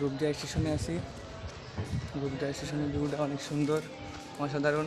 রূপদিয়া স্টেশনে আছি। রূপদিয়া স্টেশনের ভিউটা অনেক সুন্দর অসাধারণ।